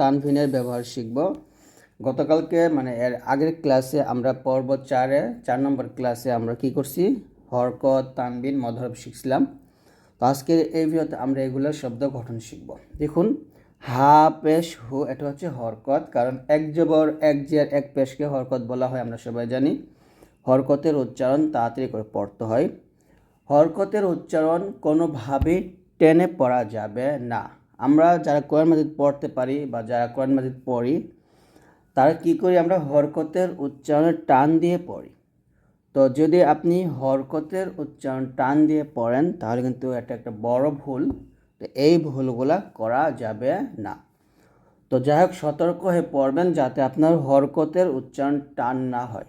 তানভিনের ব্যবহার শিখব। গতকালকে মানে এর আগের ক্লাসে আমরা পর্ব চারে, চার নম্বর ক্লাসে আমরা কি করছি? হরকত তানবিন মধরব শিখছিলাম। তো আজকে এই ভিডিওতে আমরা এগুলোর শব্দ গঠন শিখব। দেখুন, হা, পেশ, হু, এটা হচ্ছে হরকত, কারণ এক জবর, এক জের, এক পেশকে হরকত বলা হয়, আমরা সবাই জানি। হরকতের উচ্চারণ তাড়াতাড়ি করে পড়তে হয়। হরকতের উচ্চারণ কোনোভাবে টেনে পড়া যাবে না। আমরা যারা কোরআন মাজিদ পড়তে পারি বা যারা কোরআন মাজিদ পড়ি, তারা কী করি, আমরা হরকতের উচ্চারণের টান দিয়ে পড়ি। তো যদি আপনি হরকতের উচ্চারণ টান দিয়ে পড়েন, তাহলে কিন্তু এটা একটা বড় ভুল। তো এই ভুলগুলা করা যাবে না। তো যাই হোক সতর্ক হয়ে পড়বেন যাতে আপনার হরকতের উচ্চারণ টান না হয়।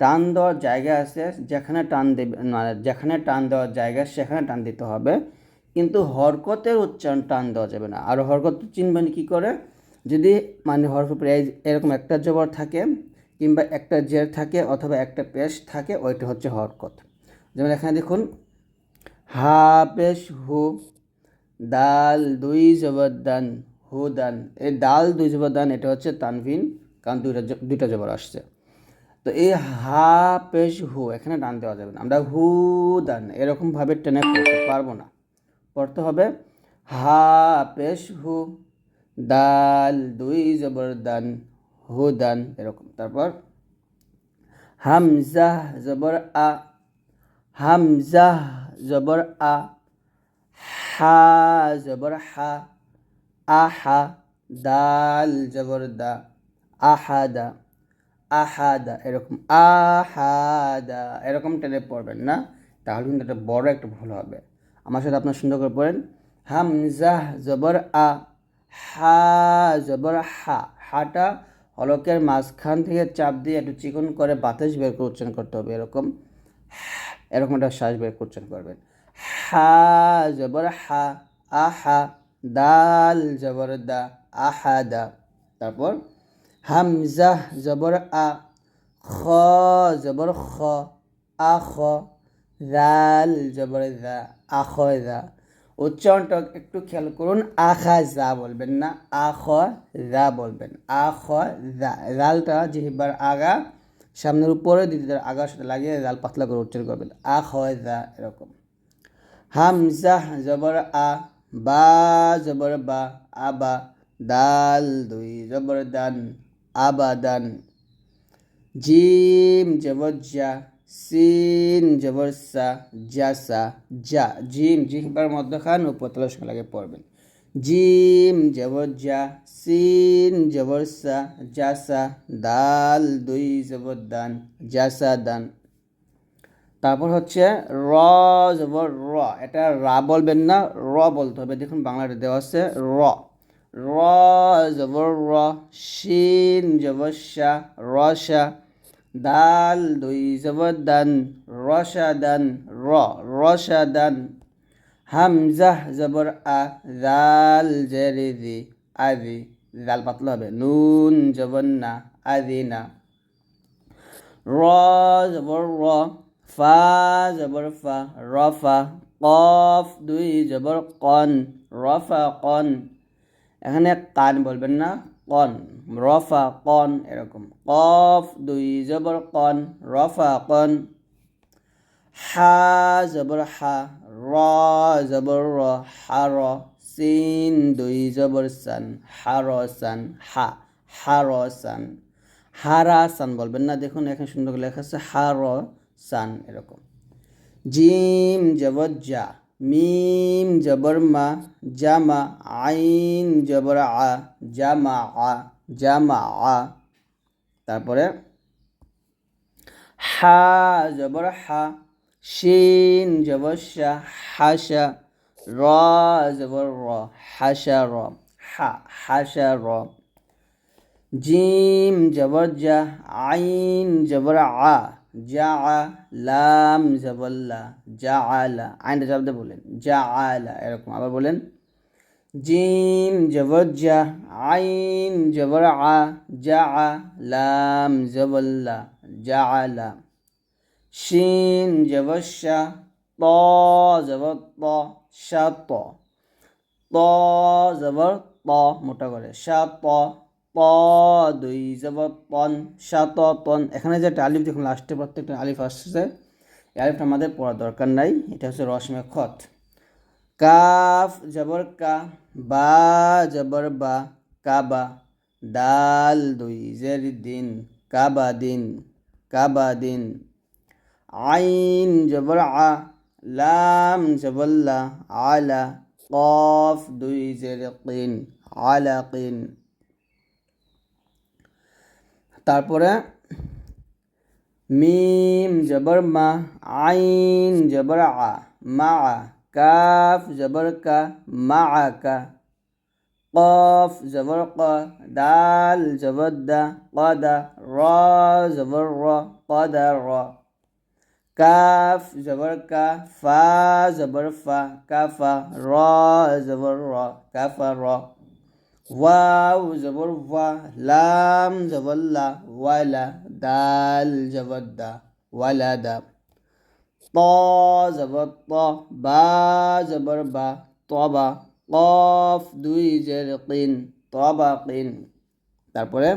টান দেওয়ার জায়গা আছে, যেখানে টান দেবে মানে যেখানে টান দেওয়ার জায়গা, সেখানে টান দিতে হবে। কিন্তু হরকতের উচ্চারণ টান দেওয়া যাবে না। আর হরকত চিনবেন কী করে? যদি মানে হরফের এই এরকম একটা জবর থাকে কিংবা একটা জের থাকে অথবা একটা পেশ থাকে, ওইটা হচ্ছে হরকত। যেমন এখানে দেখুন, হা পেশ, হু, দাল দুই জবর দান, হু দান। এই ডাল দুই জবর দান, এটা হচ্ছে তানভিন, কারণ দুইটা দুইটা জবর আসছে। তো এই হা পেশ, হু এখানে টান দেওয়া যাবে না। আমরা হু দান এরকমভাবে টেনে পড়তে পারব না। পড়তে হবে হা পেশ হু, দাল দুই জবর দান, হু দান, এরকম। তারপর হামজা জবর আ, হামজা জবর আ, হা জবর হা আহা দাল জবর দা আহাদা আহাদা এরকম। আহাদা এরকম টেনে পড়বেন না। তাহলে কিন্তু একটা বড় একটা ভুল হবে। আমার সাথে আপনার সুন্দর করে পড়েন। হামজা জবর আ, হা জবর হা, হাটা হলকের মাঝখান থেকে চাপ দিয়ে একটু চিকন করে বাতাস বের করে উচ্চারণ করতে হবে এরকম। এরকম একটা শ্বাস বের করে উচ্চারণ করবেন। হা জবর হা আহা দাল জবর দা আহা দা। তারপর হামজা জবর আ, খ জবর খ আখ জাল জবর দা আখ দা উচ্চারণটা একটু খেয়াল করুন, আখা যা বলবেন না, আখ যা বলবেন, আখ যা। জালটা জিহিবার আগা, সামনের উপরে দ্বিতীয় আগার সাথে লাগিয়ে জাল পাতলা করে উচ্চারণ করবেন। আখ যা, এরকম। হামজা, জবর আ, বা, জবর বা, আবা, দাল দুই, জবর দান আবাদান জিম, জবর জা সিন জবর সা জাসা যা জিম, জিহবার মধ্যখান উপতলার সঙ্গে লাগে পড়বেন। জিম জবর জা সিন জবর সা জাসা, দাল, দুই, জবর দান, জাসা, দান। তারপর হচ্ছে র, জবর র, এটা রা বলবেন না, র বলতে হবে। দেখুন, বাংলাটা দেওয়া আছে, র। র, জবর র শিন জবর শা রসা দাল দুই জবর দান রসা দান র রসা দান হামজাহ জবর আ, জাল জেরি দি আদি জাল পাতলা হবে। নুন জবর না আদি না। র জবর র, ফা জবর ফা রফা কফ দুই জবর কন রফা কন। এখানে কান বলবেন না, কন। রফা কন এরকম। কফ, দুই জবর কন রফা কন হা জবর হা, র জবর র হার সিন, দুই জবর সান হার সান, হা হার সান। হারা সান বলবেন না, দেখুন এখানে সুন্দর করে লেখা আছে হার সান, এরকম। জিম জবর জা, মিম জবর মা, জামা, আইন জবর আ, জামা আ। জামা। তারপরে হা জবর হা, শিন জবর শাহ হাসা র জবর র হাসা র, হা হাসা র। জিম জবর জা, আইন জবর আ, জা, লাম জবল্লা জা আলা আইনটা দিয়ে বলেন, জা আলা এরকম। আবার বলেন জিম জবর জা আইন জবর আ জা লাম জবল্লা জা আলা শিন জবর শা ত জবর ত শা ত ত জবর ত মোটা করে সা ত ত দুই জবর তন সা ত এখানে যে একটা আলিফ দেখুন লাস্টে প্রত্যেকটা আলিফ আসছে। এই আলিফটা আমাদের পড়ার দরকার নাই। এটা হচ্ছে রসমে খত। কাফ, জবর কা, বা, জবর বা কাবা দাল দুই, জের দিন কাবা দিন কাবা দিন। আইন, জবর আ, লাম জবল্লা আলা, কফ, দুই, জের কিন আলা কিন তারপরে মিম, জবর মা, আইন, জবর আ, মা كاف زبرك معك. قاف زبرق قا دال زبد قد را زبر را قد را. كاف زبرك فا زبر فا كفا را زبر را كفا را. واو زبر وا لام زبر لا ولا دال زبد دا ولا دا. ত জবর ত, বা, জবর, বা, তবা, কফ, দুই, জের কিন তবা কিন তারপরে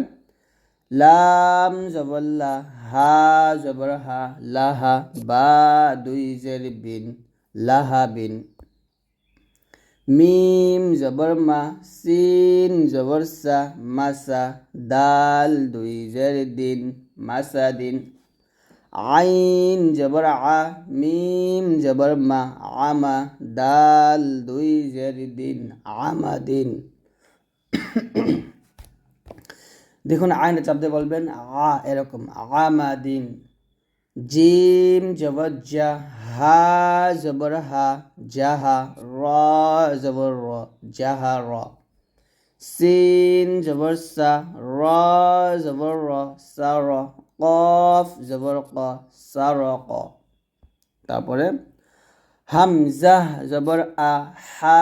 লাম জবল্লা হা, জবর, হা লাহা বা, দুই, জের, বিন লাহা বিন। মিম, জবর, মা, সিন, জবর, সা মাসা দাল, দুই, জের, দিন মাসা দিন। আইন জবর আ, মিম জবর মা, আমা, দাল, দুই জের দিন, আমা দিন। দেখুন আইনে চাপ দিয়ে বলবেন, আ এরকম আমাদিন জিম জবর জা, হা জবর হা জাহা র জবর র জাহা র। সিন জবর সা, র জবর র, সা, র। কফ জবর ক সা র ক তারপরে হামজা জবর আ হা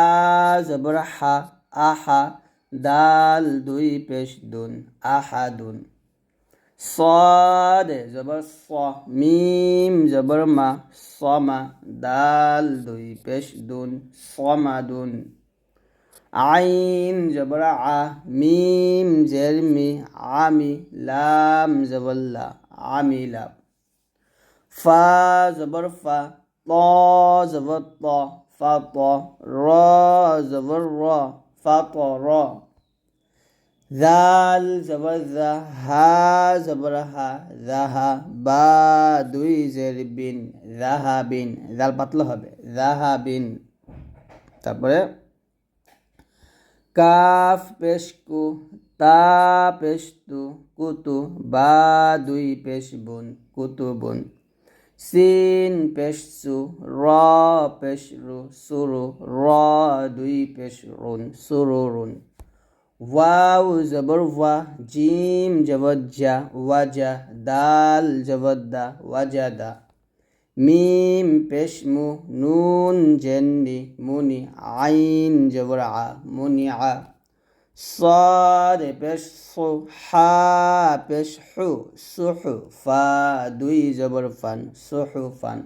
জবর হা আহা দাল দুই পেশ দুন আহাদুন صاد জবর স মিম জবর মা সমা দাল দুই পেশ দুন সমাদুন আইন জবর আ, মিম জের মি আমি, লাম জবল্লা আমিলা ফা জবর ফা, ত জবর ত, ফা ত, র জবর র, ফা ত, র। জাল জবর জা হা জবর হা জাহা বা দুই জের বিন জাহা বিন। জাল পাতলা হবে জাহা বিন। তারপরে কাফ পেশ কু তা পেশ তু কুতু বা দুই পেশ বুন কুতু বুন সিন পেশ সু র পেশ রু সুরু, র দুই পেশ রুন সুরু রুন ওয়াও জবর ওয়া জিম জবর জা ওয়াজা, দাল জবর দা ওয়াজাদা। মিম পেশ মু নুন জেন্নি মুনি আইন জবর আ মুনি আ صاد পেশ সু হা পেশ হু সুহু ফা দুই জবর ফান সুহু ফান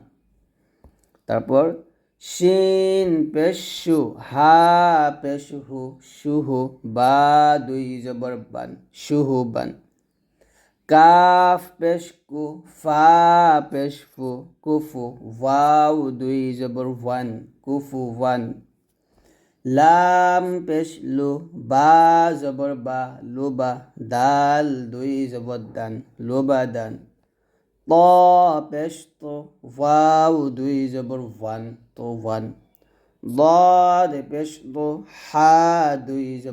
তারপর শিন পেশু হা পেশহু শুহু বা দুই জবর বান শুহু বান কাফ পেশকু ফা পেশফু কুফু ওয়াও দুই জবর ওয়ান কুফু ওয়ান লাম পেশ লু বা জবর বা লুবা দাল দুই জবর দান লুবা দান ত পেশ তো ওয়াও দুই জবর ওয়ান তো ওয়ান ضاد পেশ তো হা দুই জবর